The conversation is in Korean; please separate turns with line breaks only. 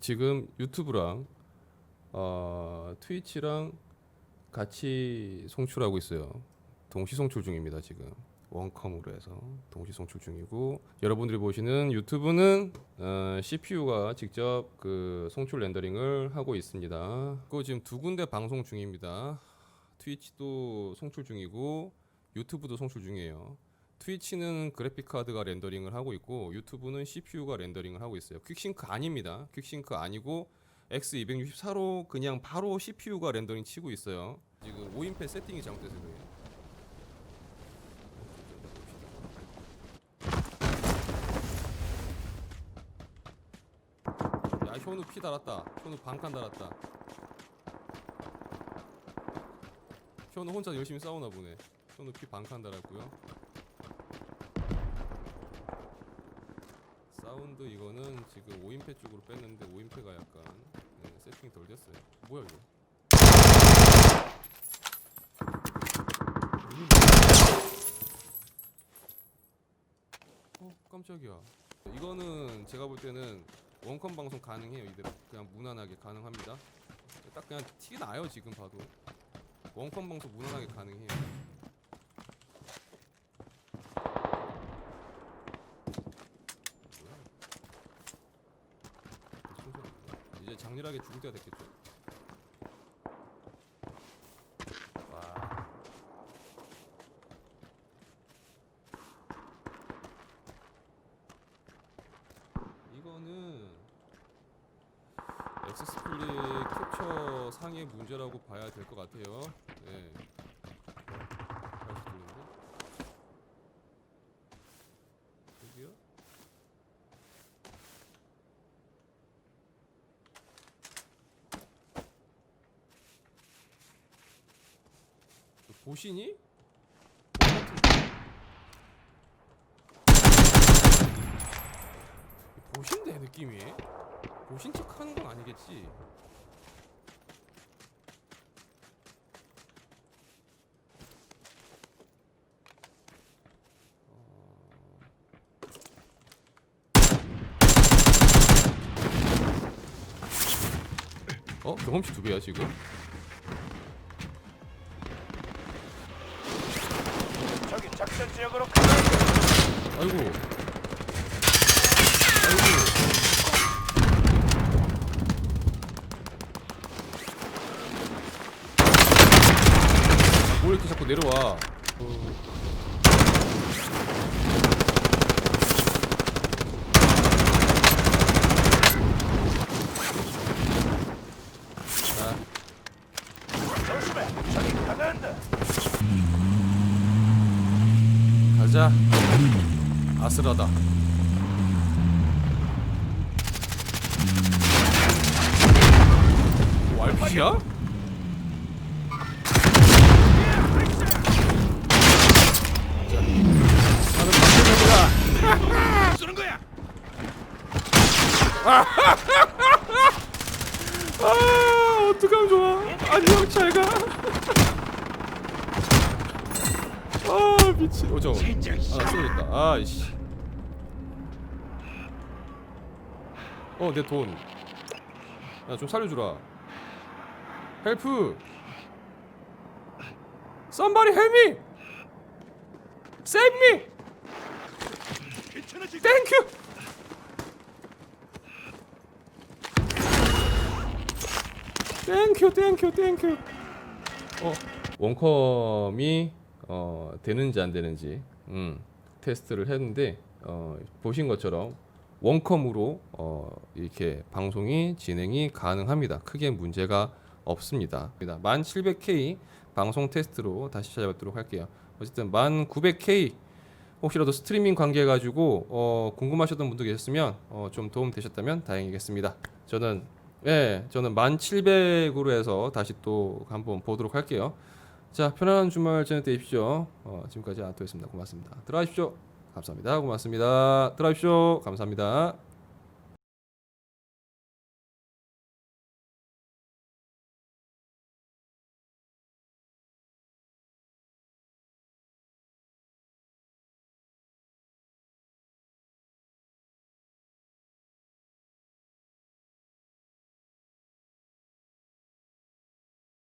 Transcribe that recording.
지금 유튜브랑 어, 트위치랑 같이 송출하고 있어요. 동시 송출 중입니다 지금 원컴으로 해서 동시 송출 중이고 여러분들이 보시는 유튜브는 어, CPU가 직접 그 송출 렌더링을 하고 있습니다. 그리고 지금 두 군데 방송 중입니다. 트위치도 송출 중이고 유튜브도 송출 중이에요. 트위치는 그래픽 카드가 렌더링을 하고 있고 유튜브는 CPU가 렌더링을 하고 있어요. 퀵싱크 아닙니다. 퀵싱크 아니고 X264로 그냥 바로 CPU가 렌더링 치고 있어요. 지금 5인패 세팅이 잘못돼서 그래요. 야 현우 피 달았다. 현우 반칸 달았다. 현우 혼자 열심히 싸우나 보네. 현우 피 반칸 달았고요. 사운드 이거는 지금 5인패 쪽으로 뺐는데 5인패가 약간 네, 세팅이 덜 됐어요. 뭐야 이거? 어 깜짝이야. 이거는 제가 볼 때는 원컴 방송 가능해요 이대로 그냥 무난하게 가능합니다. 딱 그냥 티 나요 지금 봐도 원컴 방송 무난하게 가능해요. 뭐야? 순서가 이제 장렬하게 죽을 때가 됐겠죠. 와. 이거는 엑스스플릿 캡처 상의 문제라고 봐야 될 것 같아요. 네. 다시 들리는데? 여기요? 너 보시니? 보신데 느낌이? 보신 척 하는 건 아니겠지? 어? 경험치 두 배야 지금?
지역으로
아이고. 아이고. 뭘 이렇게 자꾸 내려와. 자,
조심해. 저기 강한다.
가자. 아슬하다.
거야.
아 어떡하면 좋아? 안녕 잘 가. 아 어저
진짜
아 쓰러졌다 아이씨 어 내 돈 야 좀 살려주라 헬프 Somebody help me Save me. Thank you you Thank you 어 원컴이 어 되는지 안 되는지 음 테스트를 했는데 어 보신 것처럼 원컴으로 어 이렇게 방송이 진행이 가능합니다. 크게 문제가 없습니다. 1700K 방송 테스트로 다시 찾아뵙도록 할게요. 어쨌든 1900K 혹시라도 스트리밍 관계 가지고 어 궁금하셨던 분도 계셨으면 어 좀 도움 되셨다면 다행이겠습니다. 저는 예, 저는 1700으로 해서 다시 또 한번 보도록 할게요. 자, 편안한 주말 저녁 되십시오. 어, 지금까지 아토였습니다. 고맙습니다. 들어가십시오. 감사합니다. 고맙습니다. 들어가십시오. 감사합니다.